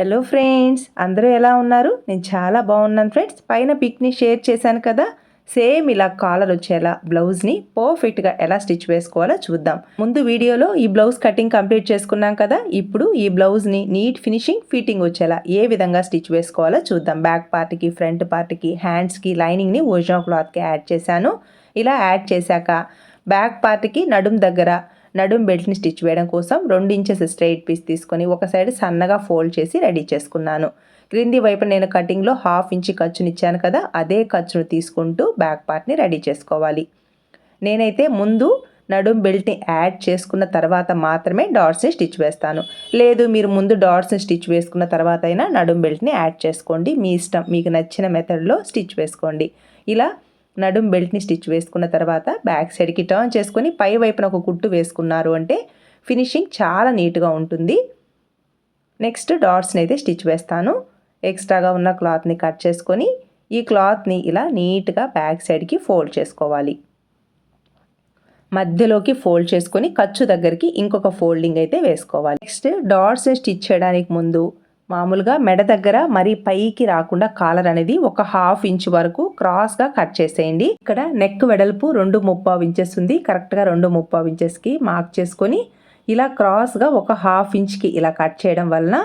Hello friends అందరూ ఎలా ఉన్నారు? నేను చాలా బాగున్నాను ఫ్రెండ్స్ పైన పిక్ని షేర్ చేశాను కదా? సేమ్ ఇలా కాలర్ వచ్చేలా బ్లౌజ్ని పర్ఫెక్ట్గా ఎలా స్టిచ్ వేసుకోవాలో చూద్దాం. ముందు వీడియోలో ఈ బ్లౌజ్ కటింగ్ కంప్లీట్ చేసుకున్నాం కదా? ఇప్పుడు ఈ బ్లౌజ్ని నీట్ ఫినిషింగ్ ఫిట్టింగ్ వచ్చేలా ఏ విధంగా స్టిచ్ వేసుకోవాలో చూద్దాం. బ్యాక్ పార్ట్కి ఫ్రంట్ పార్ట్కి హ్యాండ్స్కి లైనింగ్ని ఒరిజినల్ క్లాత్కి యాడ్ చేశాను. ఇలా యాడ్ చేశాక బ్యాక్ పార్ట్కి నడుం దగ్గర నడుం బెల్ట్ని స్టిచ్ వేయడం కోసం రెండు ఇంచెస్ స్ట్రైట్ పీస్ తీసుకొని ఒక సైడ్ సన్నగా ఫోల్డ్ చేసి రెడీ చేసుకున్నాను. క్రింది వైపు నేను కటింగ్లో హాఫ్ ఇంచి ఖర్చుని ఇచ్చాను కదా అదే ఖర్చును తీసుకుంటూ బ్యాక్ పార్ట్ని రెడీ చేసుకోవాలి. నేనైతే ముందు నడుం బెల్ట్ని యాడ్ చేసుకున్న తర్వాత మాత్రమే డాట్స్ని స్టిచ్ వేస్తాను. లేదు మీరు ముందు డాట్స్ని స్టిచ్ వేసుకున్న తర్వాత అయినా నడుం బెల్ట్ని యాడ్ చేసుకోండి. మీ ఇష్టం మీకు నచ్చిన మెథడ్లో స్టిచ్ వేసుకోండి. ఇలా నడుం బెల్ట్ని స్టిచ్ వేసుకున్న తర్వాత బ్యాక్ సైడ్కి టర్న్ చేసుకొని పై వైపున ఒక కుట్టు వేసుకున్నారు అంటే ఫినిషింగ్ చాలా నీట్గా ఉంటుంది. నెక్స్ట్ డాట్స్ని అయితే స్టిచ్ వేస్తాను. ఎక్స్ట్రాగా ఉన్న క్లాత్ని కట్ చేసుకొని ఈ క్లాత్ని ఇలా నీట్గా బ్యాక్ సైడ్కి ఫోల్డ్ చేసుకోవాలి. మధ్యలోకి ఫోల్డ్ చేసుకొని ఖర్చు దగ్గరికి ఇంకొక ఫోల్డింగ్ అయితే వేసుకోవాలి. నెక్స్ట్ డాట్స్ని స్టిచ్ చేయడానికి ముందు మామూలుగా మెడ దగ్గర మరి పైకి రాకుండా కాలర్ అనేది ఒక హాఫ్ ఇంచ్ వరకు క్రాస్గా కట్ చేసేయండి. ఇక్కడ నెక్ వెడల్పు రెండు ముప్పావు ఇంచెస్ ఉంది. కరెక్ట్గా రెండు ముప్పావు ఇంచెస్కి మార్క్ చేసుకొని ఇలా క్రాస్గా ఒక హాఫ్ ఇంచ్కి ఇలా కట్ చేయడం వలన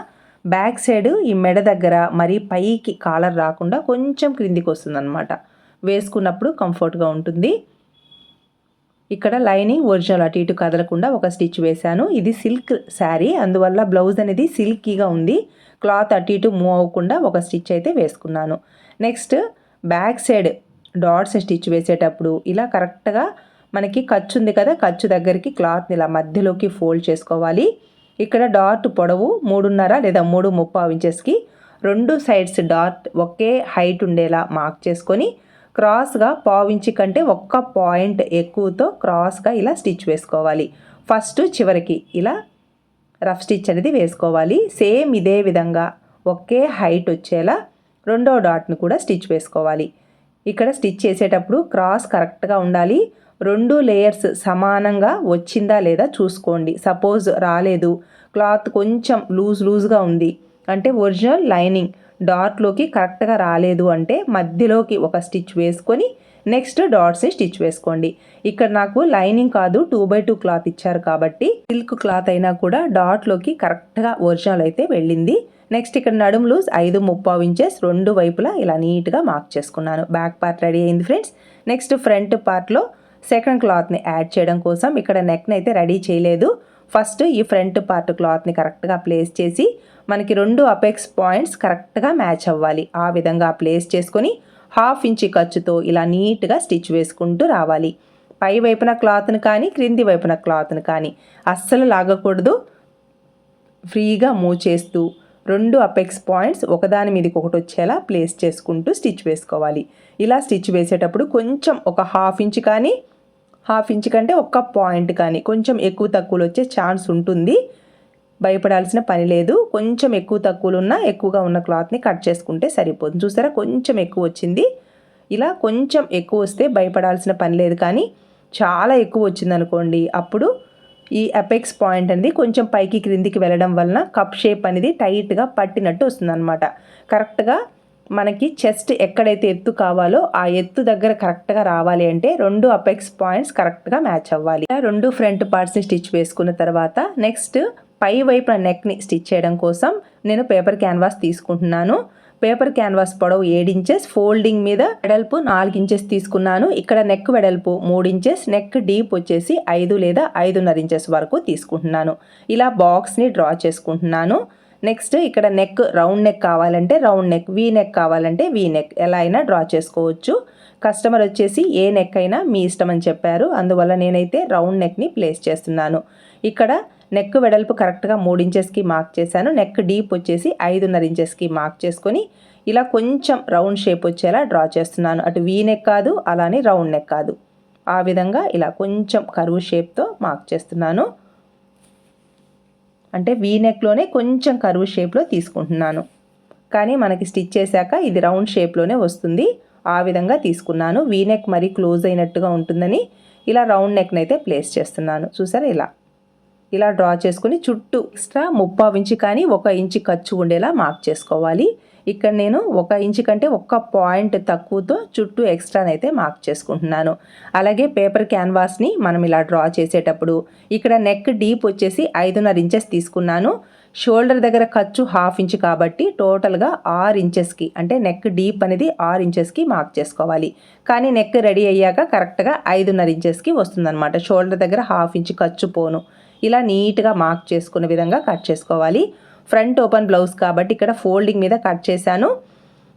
బ్యాక్ సైడ్ ఈ మెడ దగ్గర మరి పైకి కాలర్ రాకుండా కొంచెం క్రిందికి వస్తుందన్నమాట. వేసుకున్నప్పుడు కంఫర్ట్గా ఉంటుంది. ఇక్కడ లైనింగ్ ఒరిజినల్ అటు ఇటు కదలకుండా ఒక స్టిచ్ వేశాను. ఇది సిల్క్ శారీ అందువల్ల బ్లౌజ్ అనేది సిల్కీగా ఉంది. క్లాత్ అటు ఇటు మూవ్ అవ్వకుండా ఒక స్టిచ్ అయితే వేసుకున్నాను. Next back side dots stitch వేసేటప్పుడు ఇలా కరెక్ట్గా మనకి ఖర్చు ఉంది కదా ఖర్చు దగ్గరికి క్లాత్ని ఇలా మధ్యలోకి ఫోల్డ్ చేసుకోవాలి. ఇక్కడ డాట్ పొడవు మూడున్నర లేదా మూడు ముప్పావు ఇంచెస్కి రెండు సైడ్స్ డాట్ ఒకే హైట్ ఉండేలా మార్క్ చేసుకొని క్రాస్గా పావించి కంటే ఒక్క పాయింట్ ఎక్కువతో క్రాస్గా ఇలా స్టిచ్ వేసుకోవాలి. ఫస్ట్ చివరికి ఇలా రఫ్ స్టిచ్ అనేది వేసుకోవాలి. సేమ్ ఇదే విధంగా ఒకే హైట్ వచ్చేలా రెండో డాట్ను కూడా స్టిచ్ వేసుకోవాలి. ఇక్కడ స్టిచ్ చేసేటప్పుడు క్రాస్ కరెక్ట్గా ఉండాలి. రెండు లేయర్స్ సమానంగా వచ్చిందా లేదా చూసుకోండి. సపోజ్ రాలేదు. క్లాత్ కొంచెం లూజ్ లూజ్గా ఉంది. అంటే ఒరిజినల్ లైనింగ్ డాట్లోకి కరెక్ట్గా రాలేదు అంటే మధ్యలోకి ఒక స్టిచ్ వేసుకొని నెక్స్ట్ డాట్స్ స్టిచ్ వేసుకోండి. ఇక్కడ నాకు లైనింగ్ కాదు టూ బై టూ క్లాత్ ఇచ్చారు కాబట్టి సిల్క్ క్లాత్ అయినా కూడా డాట్లోకి కరెక్ట్గా ఒరిజినల్ అయితే వెళ్ళింది. నెక్స్ట్ ఇక్కడ నడుము లూజ్ ఐదు ముప్పావు ఇంచెస్ రెండు వైపులా ఇలా నీట్గా మార్క్ చేసుకున్నాను. బ్యాక్ పార్ట్ రెడీ అయింది ఫ్రెండ్స్ నెక్స్ట్ ఫ్రంట్ పార్ట్లో సెకండ్ క్లాత్ని యాడ్ చేయడం కోసం ఇక్కడ నెక్ని అయితే రెడీ చేయలేదు. ఫస్ట్ ఈ ఫ్రంట్ పార్ట్ క్లాత్ని కరెక్ట్గా ప్లేస్ చేసి మనకి రెండు అపెక్స్ పాయింట్స్ కరెక్ట్గా మ్యాచ్ అవ్వాలి. ఆ విధంగా ప్లేస్ చేసుకొని హాఫ్ ఇంచి ఖర్చుతో ఇలా నీట్గా స్టిచ్ వేసుకుంటూ రావాలి. పై వైపున క్లాత్ను కానీ క్రింది వైపున క్లాత్ను కానీ అస్సలు లాగకూడదు. ఫ్రీగా మూవ్ చేస్తూ రెండు అపెక్స్ పాయింట్స్ ఒకదాని మీదకి ఒకటి వచ్చేలా ప్లేస్ చేసుకుంటూ స్టిచ్ వేసుకోవాలి. ఇలా స్టిచ్ వేసేటప్పుడు కొంచెం ఒక హాఫ్ ఇంచ్ కానీ హాఫ్ ఇంచ్ కంటే ఒక్క పాయింట్ కానీ కొంచెం ఎక్కువ తక్కువలు వచ్చే ఛాన్స్ ఉంటుంది. భయపడాల్సిన పని లేదు. కొంచెం ఎక్కువ తక్కువలు ఉన్న ఎక్కువగా ఉన్న క్లాత్ని కట్ చేసుకుంటే సరిపోతుంది. చూసారా? కొంచెం ఎక్కువ వచ్చింది. ఇలా కొంచెం ఎక్కువ వస్తే భయపడాల్సిన పని లేదు కానీ చాలా ఎక్కువ వచ్చింది అనుకోండి. అప్పుడు ఈ అపెక్స్ పాయింట్ అనేది కొంచెం పైకి క్రిందికి వెళ్ళడం వలన కప్ షేప్ అనేది టైట్గా పట్టినట్టు వస్తుంది అనమాట కరెక్ట్గా మనకి చెస్ట్ ఎక్కడైతే ఎత్తు కావాలో ఆ ఎత్తు దగ్గర కరెక్ట్గా రావాలి అంటే రెండు అపెక్స్ పాయింట్స్ కరెక్ట్గా మ్యాచ్ అవ్వాలి. రెండు ఫ్రంట్ పార్ట్స్ని స్టిచ్ వేసుకున్న తర్వాత నెక్స్ట్ పై వైపున నెక్ని స్టిచ్ చేయడం కోసం నేను పేపర్ క్యాన్వాస్ తీసుకుంటున్నాను. పేపర్ క్యాన్వాస్ పొడవు ఏడు ఇంచెస్ ఫోల్డింగ్ మీద వెడల్పు నాలుగు ఇంచెస్ తీసుకున్నాను. ఇక్కడ నెక్ వెడల్పు మూడు ఇంచెస్ నెక్ డీప్ వచ్చేసి ఐదు లేదా ఐదున్నర ఇంచెస్ వరకు తీసుకుంటున్నాను. ఇలా బాక్స్ని డ్రా చేసుకుంటున్నాను. నెక్స్ట్ ఇక్కడ నెక్ రౌండ్ నెక్ కావాలంటే రౌండ్ నెక్ వీ నెక్ కావాలంటే వీ నెక్ ఎలా అయినా డ్రా చేసుకోవచ్చు. కస్టమర్ వచ్చేసి ఏ నెక్ అయినా మీ ఇష్టం అని చెప్పారు. అందువల్ల నేనైతే రౌండ్ నెక్ని ప్లేస్ చేస్తున్నాను. ఇక్కడ నెక్ వెడల్పు కరెక్ట్గా మూడు ఇంచెస్కి మార్క్ చేశాను. నెక్ డీప్ వచ్చేసి ఐదున్నర ఇంచెస్కి మార్క్ చేసుకొని ఇలా కొంచెం రౌండ్ షేప్ వచ్చేలా డ్రా చేస్తున్నాను. అటు వీ నెక్ కాదు అలానే రౌండ్ నెక్ కాదు. ఆ విధంగా ఇలా కొంచెం కరువు షేప్తో మార్క్ చేస్తున్నాను. అంటే వీ నెక్లోనే కొంచెం కరువు షేప్లో తీసుకుంటున్నాను. కానీ మనకి స్టిచ్ చేశాక ఇది రౌండ్ షేప్లోనే వస్తుంది. ఆ విధంగా తీసుకున్నాను. వీ నెక్ మరీ క్లోజ్ అయినట్టుగా ఉంటుందని ఇలా రౌండ్ నెక్ని అయితే ప్లేస్ చేస్తున్నాను. చూసారా ఇలా? ఇలా డ్రా చేసుకుని చుట్టూ ఎక్స్ట్రా ముప్పావు ఇంచు కానీ ఒక ఇంచు ఖర్చు ఉండేలా మార్క్ చేసుకోవాలి. ఇక్కడ నేను ఒక ఇంచు కంటే ఒక్క పాయింట్ తక్కువతో చుట్టూ ఎక్స్ట్రానైతే మార్క్ చేసుకుంటున్నాను. అలాగే పేపర్ క్యాన్వాస్ని మనం ఇలా డ్రా చేసేటప్పుడు ఇక్కడ నెక్ డీప్ వచ్చేసి ఐదున్నర ఇంచెస్ తీసుకున్నాను. షోల్డర్ దగ్గర ఖర్చు హాఫ్ ఇంచ్ కాబట్టి టోటల్గా ఆరు ఇంచెస్కి అంటే నెక్ డీప్ అనేది ఆరు ఇంచెస్కి మార్క్ చేసుకోవాలి. కానీ నెక్ రెడీ అయ్యాక కరెక్ట్గా ఐదున్నర ఇంచెస్కి వస్తుందన్నమాట. షోల్డర్ దగ్గర హాఫ్ ఇంచ్ ఖర్చు పోను. ఇలా నీట్గా మార్క్ చేసుకునే విధంగా కట్ చేసుకోవాలి. ఫ్రంట్ ఓపెన్ బ్లౌజ్ కాబట్టి ఇక్కడ ఫోల్డింగ్ మీద కట్ చేశాను.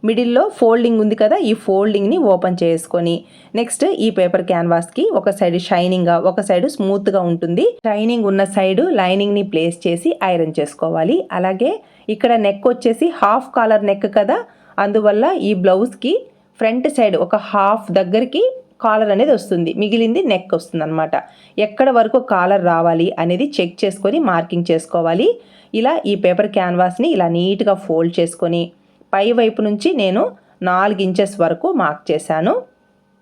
మిడిల్లో ఫోల్డింగ్ ఉంది కదా ఈ ఫోల్డింగ్ని ఓపెన్ చేసుకొని నెక్స్ట్ ఈ పేపర్ క్యాన్వాస్కి ఒక సైడ్ షైనింగ్గా ఒక సైడ్ స్మూత్గా ఉంటుంది. షైనింగ్ ఉన్న సైడ్ లైనింగ్ని ప్లేస్ చేసి ఐరన్ చేసుకోవాలి. అలాగే ఇక్కడ నెక్ వచ్చేసి హాఫ్ కాలర్ నెక్ కదా అందువల్ల ఈ బ్లౌజ్కి ఫ్రంట్ సైడ్ ఒక హాఫ్ దగ్గరికి కాలర్ అనేది వస్తుంది. మిగిలింది నెక్ వస్తుంది అనమాట ఎక్కడ వరకు కాలర్ రావాలి అనేది చెక్ చేసుకొని మార్కింగ్ చేసుకోవాలి. ఇలా ఈ పేపర్ క్యాన్వాస్ని ఇలా నీట్గా ఫోల్డ్ చేసుకొని పై వైపు నుంచి నేను నాలుగు ఇంచెస్ వరకు మార్క్ చేశాను.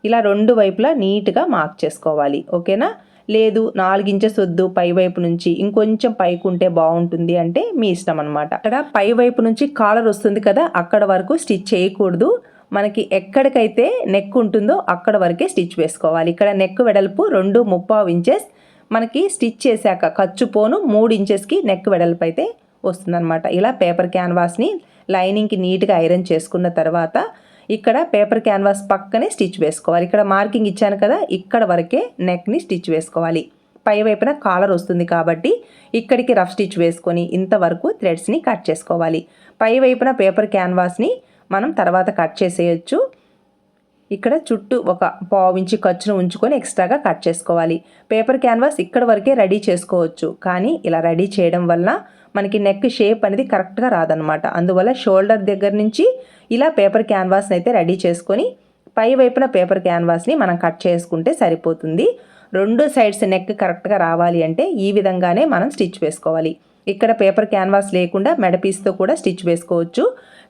ఇలా రెండు వైపులా నీట్గా మార్క్ చేసుకోవాలి. ఓకేనా? లేదు నాలుగు ఇంచెస్ వద్దు పై వైపు నుంచి. ఇంకొంచెం పైకి ఉంటే బాగుంటుంది అంటే మీ ఇష్టం అనమాట అక్కడ పై వైపు నుంచి కాలర్ వస్తుంది కదా అక్కడ వరకు స్టిచ్ చేయకూడదు. మనకి ఎక్కడికైతే నెక్ ఉంటుందో అక్కడ వరకే స్టిచ్ వేసుకోవాలి. ఇక్కడ నెక్ వెడల్పు రెండు ముప్పావు ఇంచెస్ మనకి స్టిచ్ చేశాక ఖర్చు పోను మూడు ఇంచెస్కి నెక్ వెడల్పు అయితే వస్తుందన్నమాట. ఇలా పేపర్ క్యాన్వాస్ని లైనింగ్కి నీట్గా ఐరన్ చేసుకున్న తర్వాత ఇక్కడ పేపర్ క్యాన్వాస్ పక్కనే స్టిచ్ వేసుకోవాలి. ఇక్కడ మార్కింగ్ ఇచ్చాను కదా ఇక్కడ వరకే నెక్ని స్టిచ్ వేసుకోవాలి. పై వైపున కాలర్ వస్తుంది కాబట్టి ఇక్కడికి రఫ్ స్టిచ్ వేసుకొని ఇంతవరకు థ్రెడ్స్ని కట్ చేసుకోవాలి. పై వైపున పేపర్ క్యాన్వాస్ని మనం తర్వాత కట్ చేసేయచ్చు. ఇక్కడ చుట్టూ ఒక పావు ఇంచి ఖర్చును ఉంచుకొని ఎక్స్ట్రాగా కట్ చేసుకోవాలి. పేపర్ క్యాన్వాస్ ఇక్కడ వరకే రెడీ చేసుకోవచ్చు. కానీ ఇలా రెడీ చేయడం వల్ల మనకి నెక్ షేప్ అనేది కరెక్ట్గా రాదనమాట అందువల్ల షోల్డర్ దగ్గర నుంచి ఇలా పేపర్ క్యాన్వాస్ని అయితే రెడీ చేసుకొని పై వైపున పేపర్ క్యాన్వాస్ని మనం కట్ చేసుకుంటే సరిపోతుంది. రెండు సైడ్స్ నెక్ కరెక్ట్గా రావాలి అంటే ఈ విధంగానే మనం స్టిచ్ వేసుకోవాలి. ఇక్కడ పేపర్ క్యాన్వాస్ లేకుండా మెడపీస్తో కూడా స్టిచ్ వేసుకోవచ్చు.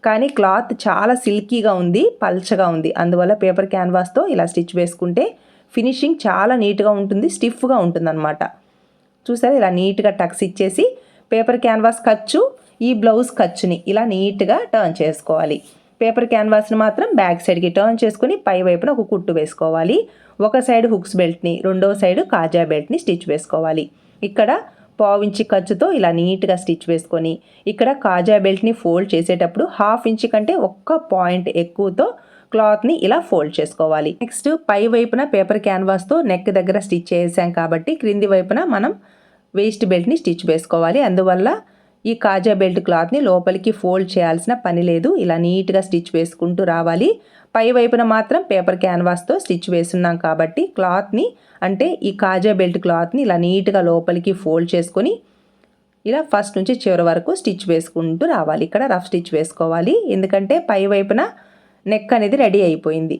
కానీ క్లాత్ చాలా సిల్కీగా ఉంది పల్చగా ఉంది. అందువల్ల పేపర్ క్యాన్వాస్తో ఇలా స్టిచ్ వేసుకుంటే ఫినిషింగ్ చాలా నీట్గా ఉంటుంది స్టిఫ్గా ఉంటుందన్నమాట. చూసారా? ఇలా నీట్గా టక్స్ ఇచ్చేసి పేపర్ క్యాన్వాస్ ఖర్చు ఈ బ్లౌజ్ ఖర్చుని ఇలా నీట్గా టర్న్ చేసుకోవాలి. పేపర్ క్యాన్వాస్ని మాత్రం బ్యాక్ సైడ్కి టర్న్ చేసుకుని పై వైపున ఒక కుట్టు వేసుకోవాలి. ఒక సైడ్ హుక్స్ బెల్ట్ని రెండో సైడ్ కాజా బెల్ట్ని స్టిచ్ వేసుకోవాలి. ఇక్కడ పావించి ఖర్చుతో ఇలా నీట్గా స్టిచ్ వేసుకొని ఇక్కడ కాజా బెల్ట్ని ఫోల్డ్ చేసేటప్పుడు హాఫ్ ఇంచ్ కంటే ఒక్క పాయింట్ ఎక్కువతో క్లాత్ని ఇలా ఫోల్డ్ చేసుకోవాలి. నెక్స్ట్ పై వైపున పేపర్ క్యాన్వాస్తో నెక్ దగ్గర స్టిచ్ చేసాం కాబట్టి క్రింది వైపున మనం వేస్ట్ బెల్ట్ని స్టిచ్ వేసుకోవాలి. అందువల్ల ఈ కాజా బెల్ట్ క్లాత్ని లోపలికి ఫోల్డ్ చేయాల్సిన పని లేదు. ఇలా నీట్గా స్టిచ్ వేసుకుంటూ రావాలి. పై వైపున మాత్రం పేపర్ క్యాన్వాస్తో స్టిచ్ వేస్తున్నాం కాబట్టి క్లాత్ని అంటే ఈ కాజా బెల్ట్ క్లాత్ని ఇలా నీట్గా లోపలికి ఫోల్డ్ చేసుకొని ఇలా ఫస్ట్ నుంచి చివరి వరకు స్టిచ్ వేసుకుంటూ రావాలి. ఇక్కడ రఫ్ స్టిచ్ వేసుకోవాలి. ఎందుకంటే పై వైపున నెక్ అనేది రెడీ అయిపోయింది.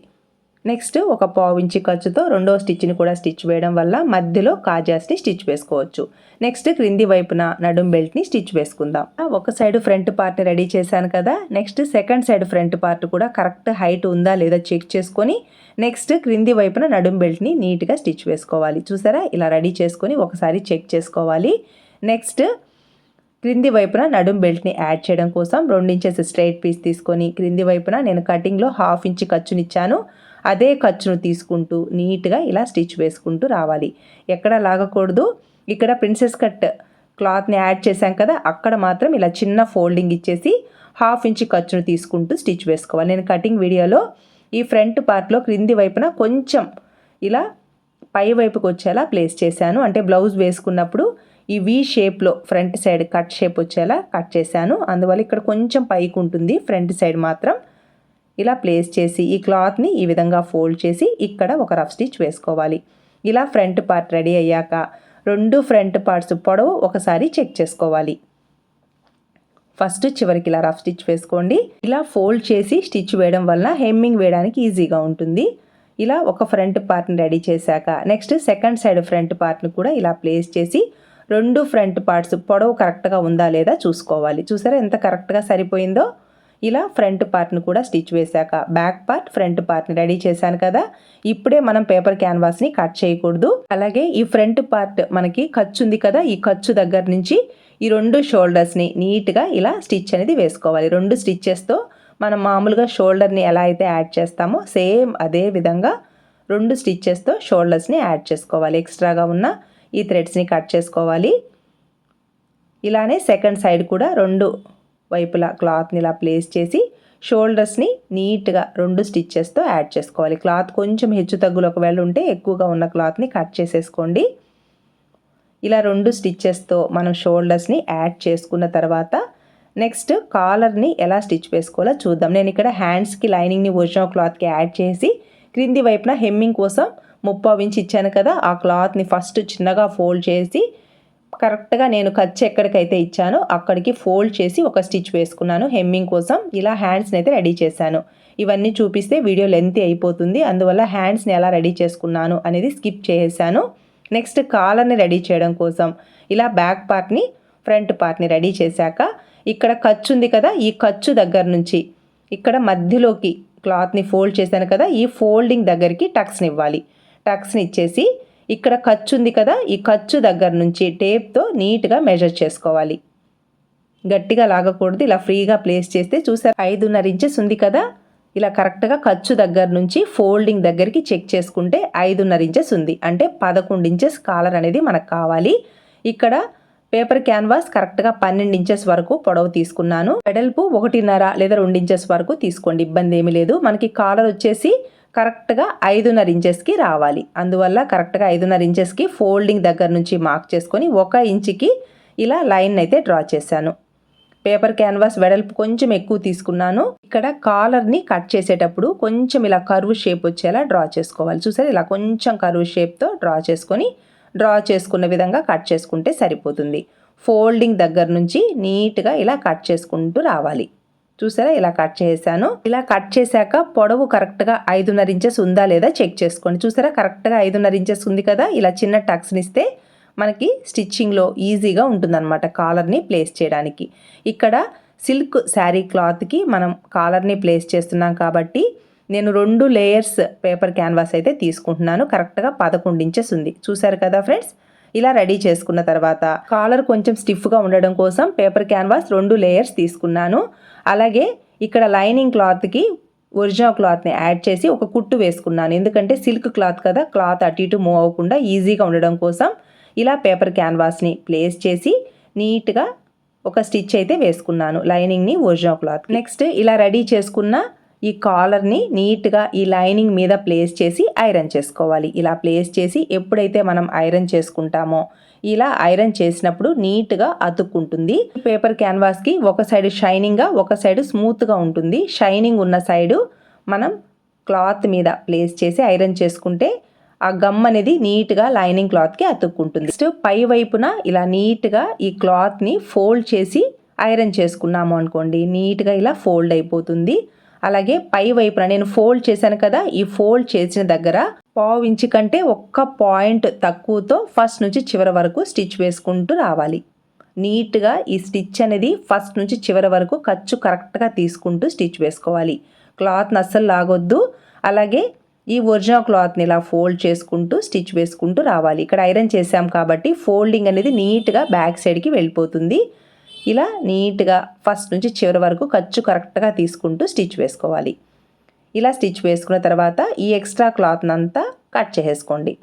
నెక్స్ట్ ఒక పావు ఇంచి ఖర్చుతో రెండో స్టిచ్ని కూడా స్టిచ్ వేయడం వల్ల మధ్యలో కాజాస్ని స్టిచ్ వేసుకోవచ్చు. నెక్స్ట్ క్రింది వైపున నడుం బెల్ట్ని స్టిచ్ వేసుకుందాం. ఒక సైడ్ ఫ్రంట్ పార్ట్ని రెడీ చేశాను కదా next second side front part కూడా కరెక్ట్ హైట్ ఉందా లేదా చెక్ చేసుకొని నెక్స్ట్ క్రింది వైపున నడుం బెల్ట్ని నీట్గా స్టిచ్ వేసుకోవాలి. చూసారా? ఇలా రెడీ చేసుకొని ఒకసారి చెక్ చేసుకోవాలి. నెక్స్ట్ క్రింది వైపున నడుం బెల్ట్ని యాడ్ చేయడం కోసం రెండు ఇంచెస్ స్ట్రైట్ పీస్ తీసుకొని క్రింది వైపున నేను కటింగ్లో హాఫ్ ఇంచ్ ఖర్చునిచ్చాను. అదే ఖర్చును తీసుకుంటూ నీట్గా ఇలా స్టిచ్ వేసుకుంటూ రావాలి. ఎక్కడ లాగకూడదు. ఇక్కడ ప్రిన్సెస్ కట్ క్లాత్ని యాడ్ చేశాం కదా అక్కడ మాత్రం ఇలా చిన్న ఫోల్డింగ్ ఇచ్చేసి హాఫ్ ఇంచ్ ఖర్చును తీసుకుంటూ స్టిచ్ వేసుకోవాలి. నేను కటింగ్ వీడియోలో ఈ ఫ్రంట్ పార్ట్లో క్రింది వైపున కొంచెం ఇలా పై వైపుకి వచ్చేలా ప్లేస్ చేశాను. అంటే బ్లౌజ్ వేసుకున్నప్పుడు ఈ వి షేప్లో ఫ్రంట్ సైడ్ కట్ షేప్ వచ్చేలా కట్ చేశాను. అందువల్ల ఇక్కడ కొంచెం పైకి ఉంటుంది ఫ్రంట్ సైడ్ మాత్రం ఇలా ప్లేస్ చేసి ఈ క్లాత్ని ఈ విధంగా ఫోల్డ్ చేసి ఇక్కడ ఒక రఫ్ స్టిచ్ వేసుకోవాలి. ఇలా ఫ్రంట్ పార్ట్ రెడీ అయ్యాక రెండు ఫ్రంట్ పార్ట్స్ పొడవు ఒకసారి చెక్ చేసుకోవాలి. ఫస్ట్ చివరికి ఇలా రఫ్ స్టిచ్ వేసుకోండి. ఇలా ఫోల్డ్ చేసి స్టిచ్ వేయడం వల్ల హెమ్మింగ్ వేయడానికి ఈజీగా ఉంటుంది. ఇలా ఒక ఫ్రంట్ పార్ట్ని రెడీ చేశాక నెక్స్ట్ సెకండ్ సైడ్ ఫ్రంట్ పార్ట్ని కూడా ఇలా ప్లేస్ చేసి రెండు ఫ్రంట్ పార్ట్స్ పొడవు కరెక్ట్గా ఉందా లేదా చూసుకోవాలి. చూసారా ఎంత కరెక్ట్గా సరిపోయిందో? ఇలా ఫ్రంట్ పార్ట్ని కూడా స్టిచ్ వేశాక బ్యాక్ పార్ట్ ఫ్రంట్ పార్ట్ని రెడీ చేశాను కదా. ఇప్పుడే మనం పేపర్ క్యాన్వాస్ని కట్ చేయకూడదు. అలాగే ఈ ఫ్రంట్ పార్ట్ మనకి ఖర్చు ఉంది కదా ఈ ఖర్చు దగ్గర నుంచి ఈ రెండు షోల్డర్స్ని నీట్గా ఇలా స్టిచ్ అనేది వేసుకోవాలి. రెండు స్టిచ్చెస్తో మనం మామూలుగా షోల్డర్ని ఎలా అయితే యాడ్ చేస్తామో సేమ్ అదే విధంగా రెండు స్టిచ్చెస్తో షోల్డర్స్ని యాడ్ చేసుకోవాలి. ఎక్స్ట్రాగా ఉన్న ఈ థ్రెడ్స్ని కట్ చేసుకోవాలి. ఇలానే సెకండ్ సైడ్ కూడా రెండు వైపులా క్లాత్ని ఇలా ప్లేస్ చేసి షోల్డర్స్ని నీట్గా రెండు స్టిచ్చెస్తో యాడ్ చేసుకోవాలి. క్లాత్ కొంచెం హెచ్చు తగ్గులు ఒకవేళ ఉంటే ఎక్కువగా ఉన్న క్లాత్ని కట్ చేసేసుకోండి. ఇలా రెండు స్టిచ్చెస్తో మనం షోల్డర్స్ని యాడ్ చేసుకున్న తర్వాత నెక్స్ట్ కాలర్ని ఎలా స్టిచ్ వేసుకోవాలో చూద్దాం. నేను ఇక్కడ హ్యాండ్స్కి లైనింగ్ని ఒరిజినల్ క్లాత్కి యాడ్ చేసి క్రింది వైపున హెమ్మింగ్ కోసం ముప్పావు ఇంచ్ ఇచ్చాను కదా ఆ క్లాత్ని ఫస్ట్ చిన్నగా ఫోల్డ్ చేసి కరెక్ట్గా నేను ఖర్చు ఎక్కడికైతే ఇచ్చానో అక్కడికి ఫోల్డ్ చేసి ఒక స్టిచ్ వేసుకున్నాను హెమ్మింగ్ కోసం. ఇలా హ్యాండ్స్ని అయితే రెడీ చేశాను. ఇవన్నీ చూపిస్తే వీడియో లెంత్ అయిపోతుంది. అందువల్ల హ్యాండ్స్ని ఎలా రెడీ చేసుకున్నాను అనేది స్కిప్ చేసేసాను. నెక్స్ట్ కాలర్ని రెడీ చేయడం కోసం. ఇలా బ్యాక్ పార్ట్ని ఫ్రంట్ పార్ట్ని రెడీ చేశాక ఇక్కడ ఖర్చు ఉంది కదా ఈ ఖర్చు దగ్గర నుంచి. ఇక్కడ మధ్యలోకి క్లాత్ని ఫోల్డ్ చేశాను కదా ఈ ఫోల్డింగ్ దగ్గరికి టక్స్ని ఇవ్వాలి. టక్స్ని ఇచ్చేసి ఇక్కడ ఖర్చు ఉంది కదా ఈ ఖర్చు దగ్గర నుంచి టేప్తో నీట్గా మెజర్ చేసుకోవాలి. గట్టిగా లాగకూడదు ఇలా ఫ్రీగా ప్లేస్ చేస్తే చూసారు? ఐదున్నర ఇంచెస్ ఉంది కదా ఇలా కరెక్ట్గా ఖర్చు దగ్గర నుంచి ఫోల్డింగ్ దగ్గరికి చెక్ చేసుకుంటే ఐదున్నర ఇంచెస్ ఉంది. అంటే పదకొండు ఇంచెస్ కాలర్ అనేది మనకు కావాలి. ఇక్కడ పేపర్ క్యాన్వాస్ కరెక్ట్గా పన్నెండు ఇంచెస్ వరకు పొడవు తీసుకున్నాను. వెడల్పు ఒకటిన్నర లేదా రెండు ఇంచెస్ వరకు తీసుకోండి ఇబ్బంది ఏమీ లేదు. మనకి కాలర్ వచ్చేసి కరెక్ట్గా ఐదున్నర ఇంచెస్కి రావాలి. అందువల్ల కరెక్ట్గా ఐదున్నర ఇంచెస్కి ఫోల్డింగ్ దగ్గర నుంచి మార్క్ చేసుకొని ఒక ఇంచుకి ఇలా లైన్ అయితే డ్రా చేశాను. పేపర్ క్యాన్వాస్ వెడల్పు కొంచెం ఎక్కువ తీసుకున్నాను. ఇక్కడ కాలర్ని కట్ చేసేటప్పుడు కొంచెం ఇలా కరువు షేప్ వచ్చేలా డ్రా చేసుకోవాలి. చూసారు? ఇలా కొంచెం కరువు షేప్తో డ్రా చేసుకొని డ్రా చేసుకున్న విధంగా కట్ చేసుకుంటే సరిపోతుంది. ఫోల్డింగ్ దగ్గర నుంచి నీట్గా ఇలా కట్ చేసుకుంటూ రావాలి. చూసారా? ఇలా కట్ చేశాను. ఇలా కట్ చేశాక పొడవు కరెక్ట్గా ఐదున్నర ఇంచెస్ ఉందా లేదా చెక్ చేసుకోండి. చూసారా? కరెక్ట్గా ఐదున్నర ఇంచెస్ ఉంది కదా? ఇలా చిన్న టక్స్నిస్తే మనకి స్టిచ్చింగ్లో ఈజీగా ఉంటుందన్నమాట కాలర్ని ప్లేస్ చేయడానికి. ఇక్కడ సిల్క్ శారీ క్లాత్కి మనం కాలర్ని ప్లేస్ చేస్తున్నాం కాబట్టి నేను రెండు లేయర్స్ పేపర్ క్యాన్వాస్ అయితే తీసుకుంటున్నాను. కరెక్ట్గా పదకొండు ఇంచెస్ ఉంది. చూసారు కదా ఫ్రెండ్స్? ఇలా రెడీ చేసుకున్న తర్వాత కాలర్ కొంచెం స్టిఫ్గా ఉండడం కోసం పేపర్ క్యాన్వాస్ రెండు లేయర్స్ తీసుకున్నాను. అలాగే ఇక్కడ లైనింగ్ క్లాత్కి ఒరిజినల్ క్లాత్ని యాడ్ చేసి ఒక కుట్టు వేసుకున్నాను. ఎందుకంటే సిల్క్ క్లాత్ కదా క్లాత్ అటు ఇటు మూవ్ అవ్వకుండా ఈజీగా ఉండడం కోసం ఇలా పేపర్ క్యాన్వాస్ని ప్లేస్ చేసి నీట్గా ఒక స్టిచ్ అయితే వేసుకున్నాను లైనింగ్ని ఒరిజినల్ క్లాత్ నెక్స్ట్ ఇలా రెడీ చేసుకున్న ఈ కాలర్ని నీట్గా ఈ లైనింగ్ మీద ప్లేస్ చేసి ఐరన్ చేసుకోవాలి. ఇలా ప్లేస్ చేసి ఎప్పుడైతే మనం ఐరన్ చేసుకుంటామో ఇలా ఐరన్ చేసినప్పుడు నీట్గా అతుక్కుంటుంది. పేపర్ క్యాన్వాస్కి ఒక సైడ్ షైనింగ్గా ఒక సైడ్ స్మూత్గా ఉంటుంది. షైనింగ్ ఉన్న సైడు మనం క్లాత్ మీద ప్లేస్ చేసి ఐరన్ చేసుకుంటే ఆ గమ్ అనేది నీట్గా లైనింగ్ క్లాత్కి అతుక్కుంటుంది. నెక్స్ట్ పై వైపున ఇలా నీట్గా ఈ క్లాత్ని ఫోల్డ్ చేసి ఐరన్ చేసుకున్నాము అనుకోండి నీట్గా ఇలా ఫోల్డ్ అయిపోతుంది. అలాగే పై వైపున నేను ఫోల్డ్ చేశాను కదా ఈ ఫోల్డ్ చేసిన దగ్గర పావు ఇంచు కంటే ఒక్క పాయింట్ తక్కువతో ఫస్ట్ నుంచి చివరి వరకు స్టిచ్ వేసుకుంటూ రావాలి. నీట్గా ఈ స్టిచ్ అనేది ఫస్ట్ నుంచి చివరి వరకు ఖర్చు కరెక్ట్గా తీసుకుంటూ స్టిచ్ వేసుకోవాలి. క్లాత్ని అస్సలు లాగొద్దు. అలాగే ఈ ఒరిజినల్ క్లాత్ని ఇలా ఫోల్డ్ చేసుకుంటూ స్టిచ్ వేసుకుంటూ రావాలి. ఇక్కడ ఐరన్ చేసాం కాబట్టి ఫోల్డింగ్ అనేది నీట్గా బ్యాక్ సైడ్కి వెళ్ళిపోతుంది. ఇలా నీట్గా ఫస్ట్ నుంచి చివరి వరకు ఖర్చు కరెక్ట్గా తీసుకుంటూ స్టిచ్ వేసుకోవాలి. ఇలా స్టిచ్ వేసుకున్న తర్వాత ఈ ఎక్స్ట్రా క్లాత్నంతా కట్ చేసేసుకోండి.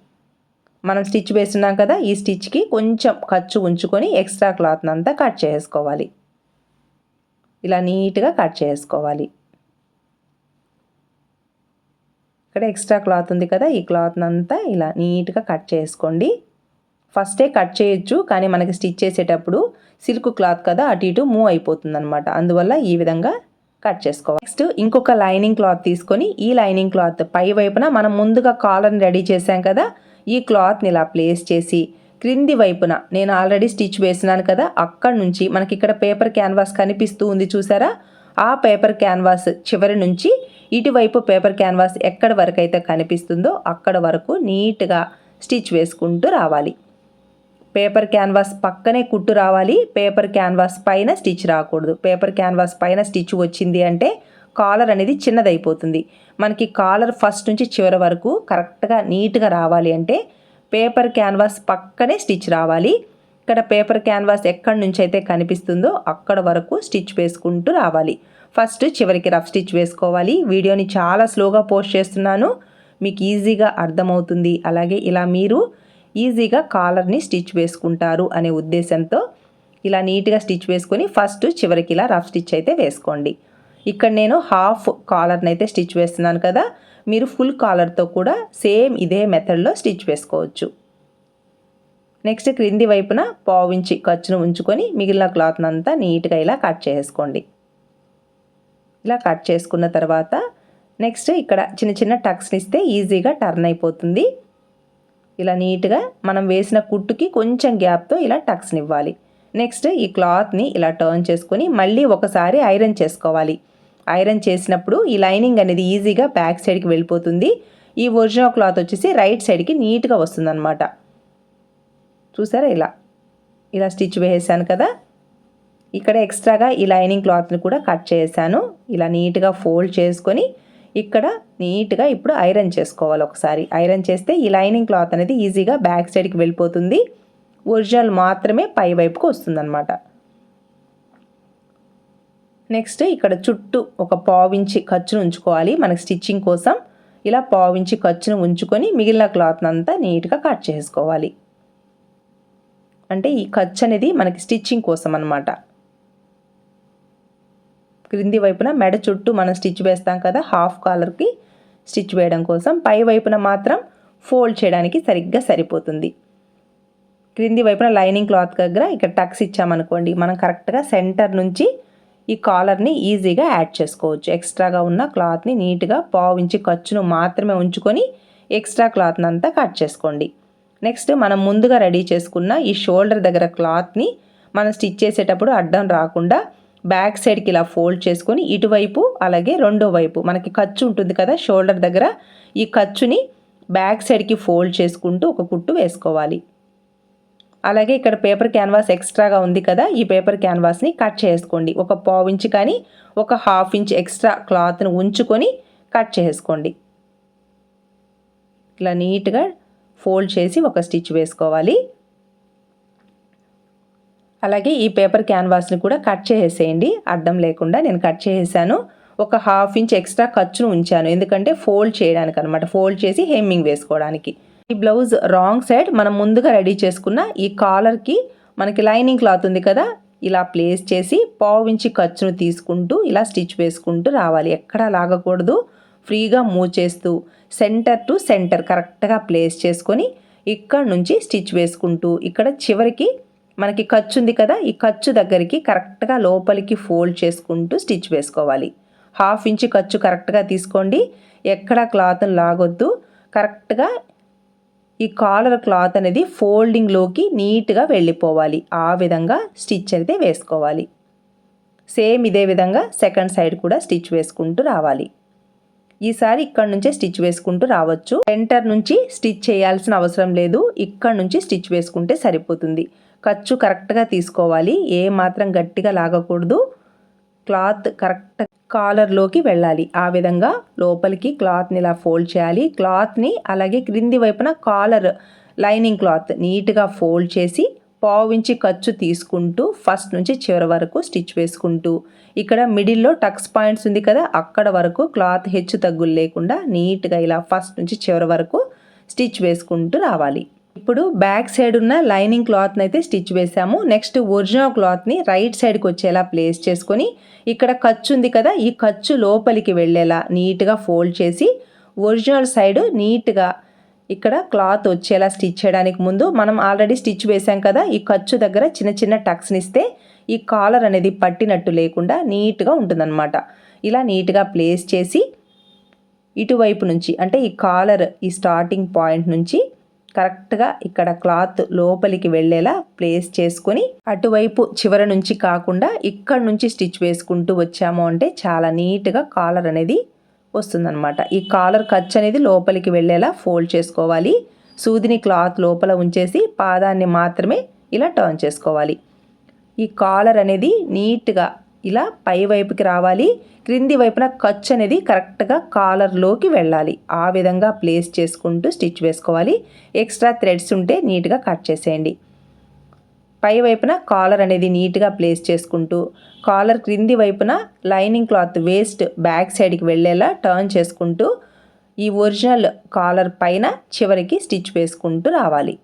మనం స్టిచ్ వేస్తున్నాం కదా ఈ స్టిచ్కి కొంచెం ఖర్చు ఉంచుకొని ఎక్స్ట్రా క్లాత్ని అంతా కట్ చేసుకోవాలి ఇలా నీట్గా కట్ చేసుకోవాలి ఇక్కడ ఎక్స్ట్రా క్లాత్ ఉంది కదా ఈ క్లాత్నంతా ఇలా నీట్గా కట్ చేసుకోండి ఫస్టే కట్ చేయొచ్చు కానీ మనకి స్టిచ్ చేసేటప్పుడు సిల్క్ క్లాత్ కదా అటు ఇటు మూవ్ అయిపోతుంది అనమాట అందువల్ల ఈ విధంగా కట్ చేసుకోవాలి. నెక్స్ట్ ఇంకొక లైనింగ్ క్లాత్ తీసుకొని ఈ లైనింగ్ క్లాత్ పై వైపున మనం ముందుగా కాలర్ని రెడీ చేసాం కదా ఈ క్లాత్ని ఇలా ప్లేస్ చేసి క్రింది వైపున నేను ఆల్రెడీ స్టిచ్ వేసినాను కదా అక్కడ నుంచి మనకి ఇక్కడ పేపర్ క్యాన్వాస్ కనిపిస్తూ ఉంది చూసారా? ఆ పేపర్ క్యాన్వాస్ చివరి నుంచి ఇటువైపు పేపర్ క్యాన్వాస్ ఎక్కడ వరకు అయితే కనిపిస్తుందో అక్కడ వరకు నీట్గా స్టిచ్ వేసుకుంటూ రావాలి. పేపర్ క్యాన్వాస్ పక్కనే కుట్టు రావాలి పేపర్ క్యాన్వాస్ పైన స్టిచ్ రాకూడదు. పేపర్ క్యాన్వాస్ పైన స్టిచ్ వచ్చింది అంటే కాలర్ అనేది చిన్నదైపోతుంది. మనకి కాలర్ ఫస్ట్ నుంచి చివరి వరకు కరెక్ట్గా నీట్గా రావాలి అంటే పేపర్ క్యాన్వాస్ పక్కనే స్టిచ్ రావాలి. ఇక్కడ పేపర్ క్యాన్వాస్ ఎక్కడి నుంచి అయితే కనిపిస్తుందో అక్కడ వరకు స్టిచ్ వేసుకుంటూ రావాలి. ఫస్ట్ చివరికి రఫ్ స్టిచ్ వేసుకోవాలి. వీడియోని చాలా స్లోగా పోస్ట్ చేస్తున్నాను. మీకు ఈజీగా అర్థమవుతుంది. అలాగే ఇలా మీరు ఈజీగా కాలర్ని స్టిచ్ వేసుకుంటారు అనే ఉద్దేశంతో ఇలా నీట్గా స్టిచ్ వేసుకొని ఫస్ట్ చివరికి ఇలా రఫ్ స్టిచ్ అయితే వేసుకోండి. ఇక్కడ నేను హాఫ్ కాలర్ని అయితే స్టిచ్ వేస్తున్నాను కదా మీరు ఫుల్ కాలర్తో కూడా సేమ్ ఇదే మెథడ్లో స్టిచ్ వేసుకోవచ్చు. నెక్స్ట్ క్రింది వైపున పావించి ఖర్చును ఉంచుకొని మిగిలిన క్లాత్ని అంతా నీట్గా ఇలా కట్ చేసుకోండి ఇలా కట్ చేసుకున్న తర్వాత నెక్స్ట్ ఇక్కడ చిన్న చిన్న టక్స్ని ఇస్తే ఈజీగా టర్న్ అయిపోతుంది. ఇలా నీట్గా మనం వేసిన కుట్టుకి కొంచెం గ్యాప్తో ఇలా టక్స్ని ఇవ్వాలి నెక్స్ట్ ఈ క్లాత్ని ఇలా టర్న్ చేసుకొని మళ్ళీ ఒకసారి ఐరన్ చేసుకోవాలి. ఐరన్ చేసినప్పుడు ఈ లైనింగ్ అనేది ఈజీగా బ్యాక్ సైడ్కి వెళ్ళిపోతుంది. ఈ ఒరిజినల్ క్లాత్ వచ్చేసి రైట్ సైడ్కి నీట్గా వస్తుందన్నమాట. చూసారా ఇలా? ఇలా స్టిచ్ వేసాను కదా? ఇక్కడ ఎక్స్ట్రాగా ఈ లైనింగ్ క్లాత్ని కూడా కట్ చేశాను ఇలా నీట్గా ఫోల్డ్ చేసుకొని ఇక్కడ నీట్గా ఇప్పుడు ఐరన్ చేసుకోవాలి ఒకసారి. ఐరన్ చేస్తే ఈ లైనింగ్ క్లాత్ అనేది ఈజీగా బ్యాక్ సైడ్కి వెళ్ళిపోతుంది. ఒరిజినల్ మాత్రమే పై వైపుకు వస్తుందన్నమాట. నెక్స్ట్ ఇక్కడ చుట్టూ ఒక పావించి ఖర్చును ఉంచుకోవాలి. మనకి స్టిచ్చింగ్ కోసం ఇలా పావించి ఖర్చును ఉంచుకొని మిగిలిన క్లాత్ అంతా నీట్గా కట్ చేసుకోవాలి. అంటే ఈ ఖర్చు అనేది మనకి స్టిచ్చింగ్ కోసం అనమాట క్రింది వైపున మెడ చుట్టూ మనం స్టిచ్ వేస్తాం కదా హాఫ్ కాలర్కి స్టిచ్ వేయడం కోసం. పై వైపున మాత్రం ఫోల్డ్ చేయడానికి సరిగ్గా సరిపోతుంది. క్రింది వైపున లైనింగ్ క్లాత్ దగ్గర ఇక్కడ టక్స్ ఇచ్చామనుకోండి మనం కరెక్ట్గా సెంటర్ నుంచి ఈ కాలర్ని ఈజీగా యాడ్ చేసుకోవచ్చు. ఎక్స్ట్రాగా ఉన్న క్లాత్ని నీట్గా పావు ఇంచి ఖర్చును మాత్రమే ఉంచుకొని ఎక్స్ట్రా క్లాత్ని అంతా కట్ చేసుకోండి. నెక్స్ట్ మనం ముందుగా రెడీ చేసుకున్న ఈ షోల్డర్ దగ్గర క్లాత్ని మనం స్టిచ్ చేసేటప్పుడు అడ్డం రాకుండా బ్యాక్ సైడ్కి ఇలా ఫోల్డ్ చేసుకొని ఇటువైపు అలాగే రెండో వైపు మనకి ఖర్చు ఉంటుంది కదా షోల్డర్ దగ్గర ఈ ఖర్చుని బ్యాక్ సైడ్కి ఫోల్డ్ చేసుకుంటూ ఒక కుట్టు వేసుకోవాలి. అలాగే ఇక్కడ పేపర్ క్యాన్వాస్ ఎక్స్ట్రాగా ఉంది కదా ఈ పేపర్ క్యాన్వాస్ని కట్ చేసుకోండి. ఒక పావు ఇంచ్ కానీ ఒక హాఫ్ ఇంచ్ ఎక్స్ట్రా క్లాత్ను ఉంచుకొని కట్ చేసుకోండి. ఇలా నీట్గా ఫోల్డ్ చేసి ఒక స్టిచ్ వేసుకోవాలి. అలాగే ఈ పేపర్ క్యాన్వాస్ని కూడా కట్ చేసేయండి. అర్థం లేకుండా నేను కట్ చేసేసాను. ఒక హాఫ్ ఇంచ్ ఎక్స్ట్రా ఖర్చును ఉంచాను. ఎందుకంటే ఫోల్డ్ చేయడానికి అనమాట ఫోల్డ్ చేసి హెమ్మింగ్ వేసుకోవడానికి. ఈ బ్లౌజ్ రాంగ్ సైడ్ మనం ముందుగా రెడీ చేసుకున్న ఈ కాలర్కి మనకి లైనింగ్ క్లాత్ ఉంది కదా ఇలా ప్లేస్ చేసి పావు ఇంచి ఖర్చును తీసుకుంటూ ఇలా స్టిచ్ వేసుకుంటూ రావాలి. ఎక్కడా లాగకూడదు. ఫ్రీగా మూవ్ చేస్తూ సెంటర్ టు సెంటర్ కరెక్ట్గా ప్లేస్ చేసుకొని ఇక్కడ నుంచి స్టిచ్ వేసుకుంటూ ఇక్కడ చివరికి మనకి ఖర్చు ఉంది కదా ఈ ఖర్చు దగ్గరికి కరెక్ట్గా లోపలికి ఫోల్డ్ చేసుకుంటూ స్టిచ్ వేసుకోవాలి. హాఫ్ ఇంచ్ ఖర్చు కరెక్ట్గా తీసుకోండి. ఎక్కడ క్లాత్ లాగొద్దు. కరెక్ట్గా ఈ కాలర్ క్లాత్ అనేది ఫోల్డింగ్లోకి నీట్గా వెళ్ళిపోవాలి. ఆ విధంగా స్టిచ్ అయితే వేసుకోవాలి. సేమ్ ఇదే విధంగా సెకండ్ సైడ్ కూడా స్టిచ్ వేసుకుంటూ రావాలి. ఈసారి ఇక్కడ నుంచే స్టిచ్ వేసుకుంటూ రావచ్చు. సెంటర్ నుంచి స్టిచ్ చేయాల్సిన అవసరం లేదు. ఇక్కడ నుంచి స్టిచ్ వేసుకుంటే సరిపోతుంది. ఖర్చు కరెక్ట్గా తీసుకోవాలి. ఏ మాత్రం గట్టిగా లాగకూడదు. క్లాత్ కరెక్ట్ కాలర్లోకి వెళ్ళాలి. ఆ విధంగా లోపలికి క్లాత్ని ఇలా ఫోల్డ్ చేయాలి. క్లాత్ని అలాగే క్రింది వైపున కాలర్ లైనింగ్ క్లాత్ నీట్గా ఫోల్డ్ చేసి పావించి ఖర్చు తీసుకుంటూ ఫస్ట్ నుంచి చివరి వరకు స్టిచ్ వేసుకుంటూ ఇక్కడ మిడిల్లో టక్స్ పాయింట్స్ ఉంది కదా అక్కడ వరకు క్లాత్ హెచ్చు తగ్గులు లేకుండా నీట్గా ఇలా ఫస్ట్ నుంచి చివరి వరకు స్టిచ్ వేసుకుంటూ రావాలి. ఇప్పుడు బ్యాక్ సైడ్ ఉన్న లైనింగ్ క్లాత్ని అయితే స్టిచ్ వేసాము. నెక్స్ట్ ఒరిజినల్ క్లాత్ని రైట్ సైడ్కి వచ్చేలా ప్లేస్ చేసుకొని ఇక్కడ ఖర్చు ఉంది కదా ఈ ఖర్చు లోపలికి వెళ్ళేలా నీట్గా ఫోల్డ్ చేసి ఒరిజినల్ సైడ్ నీట్గా ఇక్కడ క్లాత్ వచ్చేలా స్టిచ్ చేయడానికి ముందు మనం ఆల్రెడీ స్టిచ్ వేసాం కదా ఈ ఖర్చు దగ్గర చిన్న చిన్న టక్స్ని ఇస్తే ఈ కాలర్ అనేది పట్టినట్టు లేకుండా నీట్గా ఉంటుందన్నమాట. ఇలా నీట్గా ప్లేస్ చేసి ఇటువైపు నుంచి అంటే ఈ కాలర్ ఈ స్టార్టింగ్ పాయింట్ నుంచి కరెక్ట్గా ఇక్కడ క్లాత్ లోపలికి వెళ్ళేలా ప్లేస్ చేసుకొని అటువైపు చివర నుంచి కాకుండా ఇక్కడ నుంచి స్టిచ్ వేసుకుంటూ వచ్చాము అంటే చాలా నీట్గా కాలర్ అనేది వస్తుందన్నమాట. ఈ కాలర్ ఖర్చు అనేది లోపలికి వెళ్ళేలా ఫోల్డ్ చేసుకోవాలి. సూదిని క్లాత్ లోపల ఉంచేసి పాదాన్ని మాత్రమే ఇలా టర్న్ చేసుకోవాలి. ఈ కాలర్ అనేది నీట్గా ఇలా పై వైపుకి రావాలి. క్రింది వైపున ఖర్చు అనేది కరెక్ట్గా కాలర్లోకి వెళ్ళాలి. ఆ విధంగా ప్లేస్ చేసుకుంటూ స్టిచ్ వేసుకోవాలి. ఎక్స్ట్రా థ్రెడ్స్ ఉంటే నీట్గా కట్ చేసేయండి. పై వైపున కాలర్ అనేది నీట్గా ప్లేస్ చేసుకుంటూ కాలర్ క్రింది వైపున లైనింగ్ క్లాత్ వేస్ట్ బ్యాక్ సైడ్కి వెళ్ళేలా టర్న్ చేసుకుంటూ ఈ ఒరిజినల్ కాలర్ పైన చివరికి స్టిచ్ వేసుకుంటూ రావాలి.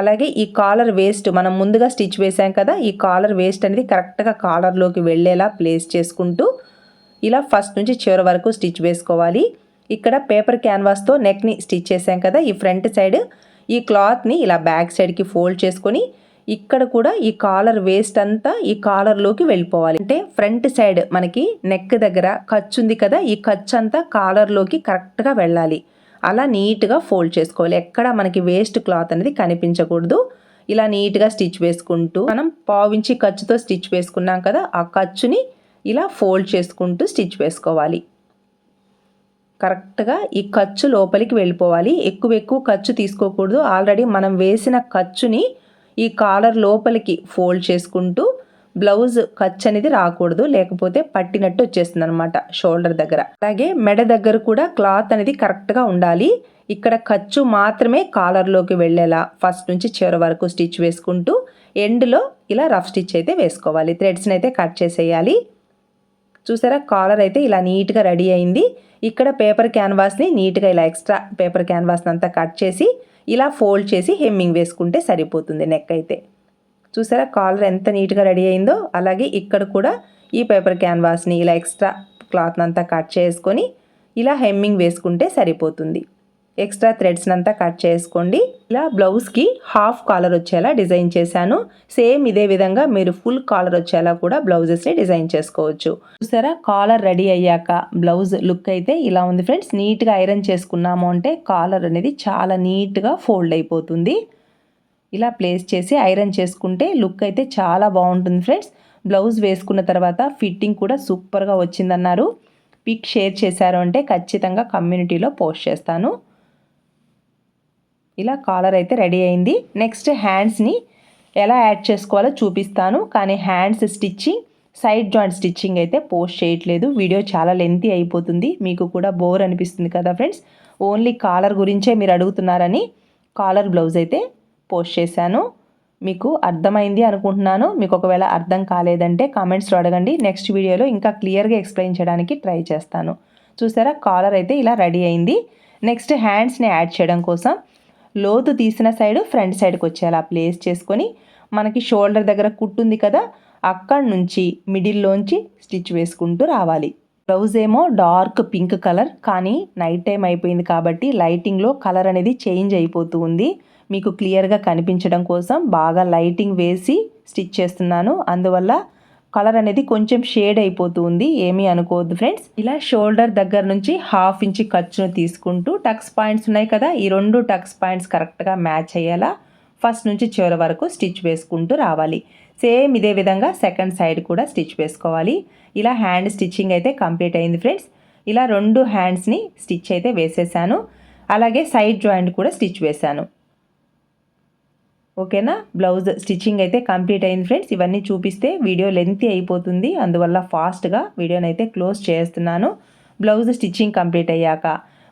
అలాగే ఈ కాలర్ వేస్ట్ మనం ముందుగా స్టిచ్ వేసాం కదా ఈ కాలర్ వేస్ట్ అనేది కరెక్ట్గా కాలర్లోకి వెళ్ళేలా ప్లేస్ చేసుకుంటూ ఇలా ఫస్ట్ నుంచి చివరి వరకు స్టిచ్ వేసుకోవాలి. ఇక్కడ పేపర్ క్యాన్వాస్తో నెక్ని స్టిచ్ చేసాం కదా ఈ ఫ్రంట్ సైడ్ ఈ క్లాత్ని ఇలా బ్యాక్ సైడ్కి ఫోల్డ్ చేసుకొని ఇక్కడ కూడా ఈ కాలర్ వేస్ట్ అంతా ఈ కాలర్లోకి వెళ్ళిపోవాలి. అంటే ఫ్రంట్ సైడ్ మనకి నెక్ దగ్గర ఖర్చు ఉంది కదా ఈ ఖర్చు అంతా కాలర్లోకి కరెక్ట్గా వెళ్ళాలి. అలా నీట్గా ఫోల్డ్ చేసుకోవాలి. ఎక్కడ మనకి వేస్ట్ క్లాత్ అనేది కనిపించకూడదు. ఇలా నీట్గా స్టిచ్ వేసుకుంటూ మనం పావించి ఖర్చుతో స్టిచ్ వేసుకున్నాం కదా ఆ ఖర్చుని ఇలా ఫోల్డ్ చేసుకుంటూ స్టిచ్ వేసుకోవాలి. కరెక్ట్గా ఈ ఖర్చు లోపలికి వెళ్ళిపోవాలి. ఎక్కువ ఎక్కువ ఖర్చు తీసుకోకూడదు. ఆల్రెడీ మనం వేసిన ఖర్చుని ఈ కాలర్ లోపలికి ఫోల్డ్ చేసుకుంటూ బ్లౌజ్ ఖర్చు అనేది రాకూడదు లేకపోతే పట్టినట్టు వచ్చేస్తుంది అనమాట షోల్డర్ దగ్గర. అలాగే మెడ దగ్గర కూడా క్లాత్ అనేది కరెక్ట్గా ఉండాలి. ఇక్కడ ఖర్చు మాత్రమే కాలర్లోకి వెళ్ళేలా ఫస్ట్ నుంచి చివరి వరకు స్టిచ్ వేసుకుంటూ ఎండ్లో ఇలా రఫ్ స్టిచ్ అయితే వేసుకోవాలి. థ్రెడ్స్ని అయితే కట్ చేసేయాలి. చూసారా? కాలర్ అయితే ఇలా నీట్గా రెడీ అయింది. ఇక్కడ పేపర్ క్యాన్వాస్ని నీట్గా ఇలా ఎక్స్ట్రా పేపర్ క్యాన్వాస్ని అంతా కట్ చేసి ఇలా ఫోల్డ్ చేసి హెమ్మింగ్ వేసుకుంటే సరిపోతుంది నెక్ అయితే. చూసారా? కాలర్ ఎంత నీట్గా రెడీ అయిందో అలాగే ఇక్కడ కూడా ఈ పేపర్ క్యాన్వాస్ని ఇలా ఎక్స్ట్రా క్లాత్ని అంతా కట్ చేసుకొని ఇలా హెమ్మింగ్ వేసుకుంటే సరిపోతుంది. ఎక్స్ట్రా థ్రెడ్స్ని అంతా కట్ చేసుకోండి. ఇలా బ్లౌజ్కి హాఫ్ కాలర్ వచ్చేలా డిజైన్ చేశాను. సేమ్ ఇదే విధంగా మీరు ఫుల్ కాలర్ వచ్చేలా కూడా బ్లౌజెస్ని డిజైన్ చేసుకోవచ్చు. చూసారా? కాలర్ రెడీ అయ్యాక బ్లౌజ్ లుక్ అయితే ఇలా ఉంది ఫ్రెండ్స్. నీట్గా ఐరన్ చేసుకున్నాము అంటే కాలర్ అనేది చాలా నీట్గా ఫోల్డ్ అయిపోతుంది. ఇలా ప్లేస్ చేసి ఐరన్ చేసుకుంటే లుక్ అయితే చాలా బాగుంటుంది ఫ్రెండ్స్ బ్లౌజ్ వేసుకున్న తర్వాత ఫిట్టింగ్ కూడా సూపర్గా వచ్చిందన్నారు. పిక్ షేర్ చేశారు అంటే ఖచ్చితంగా కమ్యూనిటీలో పోస్ట్ చేస్తాను. ఇలా కాలర్ అయితే రెడీ అయింది. నెక్స్ట్ హ్యాండ్స్ని ఎలా యాడ్ చేసుకోవాలో చూపిస్తాను. కానీ hands stitching side joint stitching అయితే పోస్ట్ చేయట్లేదు. వీడియో చాలా లెంతీ అయిపోతుంది. మీకు కూడా బోర్ అనిపిస్తుంది కదా ఫ్రెండ్స్ ఓన్లీ కాలర్ గురించే మీరు అడుగుతున్నారని కాలర్ బ్లౌజ్ అయితే పోస్ట్ చేశాను. మీకు అర్థమైంది అనుకుంటున్నాను. మీకు ఒకవేళ అర్థం కాలేదంటే కామెంట్స్లో అడగండి. నెక్స్ట్ వీడియోలో ఇంకా క్లియర్గా ఎక్స్ప్లెయిన్ చేయడానికి ట్రై చేస్తాను. చూసారా? కాలర్ అయితే ఇలా రెడీ అయింది. నెక్స్ట్ హ్యాండ్స్ని యాడ్ చేయడం కోసం లోతు తీసిన సైడ్ ఫ్రంట్ సైడ్కి వచ్చేలా ప్లేస్ చేసుకొని మనకి షోల్డర్ దగ్గర కుట్టుంది కదా అక్కడి నుంచి మిడిల్లోంచి స్టిచ్ వేసుకుంటూ రావాలి. బ్లౌజ్ ఏమో డార్క్ పింక్ కలర్ కానీ నైట్ టైం అయిపోయింది కాబట్టి లైటింగ్లో కలర్ అనేది చేంజ్ అయిపోతూ ఉంది. మీకు క్లియర్గా కనిపించడం కోసం బాగా లైటింగ్ వేసి స్టిచ్ చేస్తున్నాను. అందువల్ల కలర్ అనేది కొంచెం షేడ్ అయిపోతుంది. ఏమీ అనుకోవద్దు ఫ్రెండ్స్. ఇలా షోల్డర్ దగ్గర నుంచి హాఫ్ ఇంచ్ ఖర్చును తీసుకుంటూ టక్స్ పాయింట్స్ ఉన్నాయి కదా ఈ రెండు టక్స్ పాయింట్స్ కరెక్ట్గా మ్యాచ్ అయ్యేలా ఫస్ట్ నుంచి చివరి వరకు స్టిచ్ వేసుకుంటూ రావాలి. సేమ్ ఇదే విధంగా సెకండ్ సైడ్ కూడా స్టిచ్ వేసుకోవాలి. ఇలా హ్యాండ్ స్టిచ్చింగ్ అయితే కంప్లీట్ అయింది ఫ్రెండ్స్. ఇలా రెండు హ్యాండ్స్ని స్టిచ్ అయితే వేసేసాను. అలాగే సైడ్ జాయింట్ కూడా స్టిచ్ వేశాను ఓకేనా? బ్లౌజ్ స్టిచ్చింగ్ అయితే కంప్లీట్ అయింది ఫ్రెండ్స్. ఇవన్నీ చూపిస్తే వీడియో లెంతీ అయిపోతుంది. అందువల్ల ఫాస్ట్గా వీడియోని అయితే క్లోజ్ చేస్తున్నాను. బ్లౌజ్ స్టిచ్చింగ్ కంప్లీట్ అయ్యాక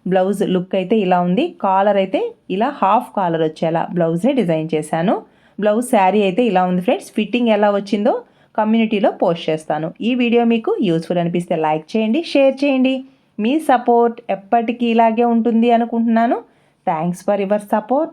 బ్లౌజ్ లుక్ అయితే ఇలా ఉంది. కాలర్ అయితే ఇలా హాఫ్ కాలర్ వచ్చేలా బ్లౌజ్ని డిజైన్ చేశాను. బ్లౌజ్ శారీ అయితే ఇలా ఉంది ఫ్రెండ్స్. ఫిట్టింగ్ ఎలా వచ్చిందో కమ్యూనిటీలో పోస్ట్ చేస్తాను. ఈ వీడియో మీకు యూస్ఫుల్ అనిపిస్తే లైక్ చేయండి షేర్ చేయండి. మీ సపోర్ట్ ఎప్పటికీ ఇలాగే ఉంటుంది అనుకుంటున్నాను. Thanks for your support.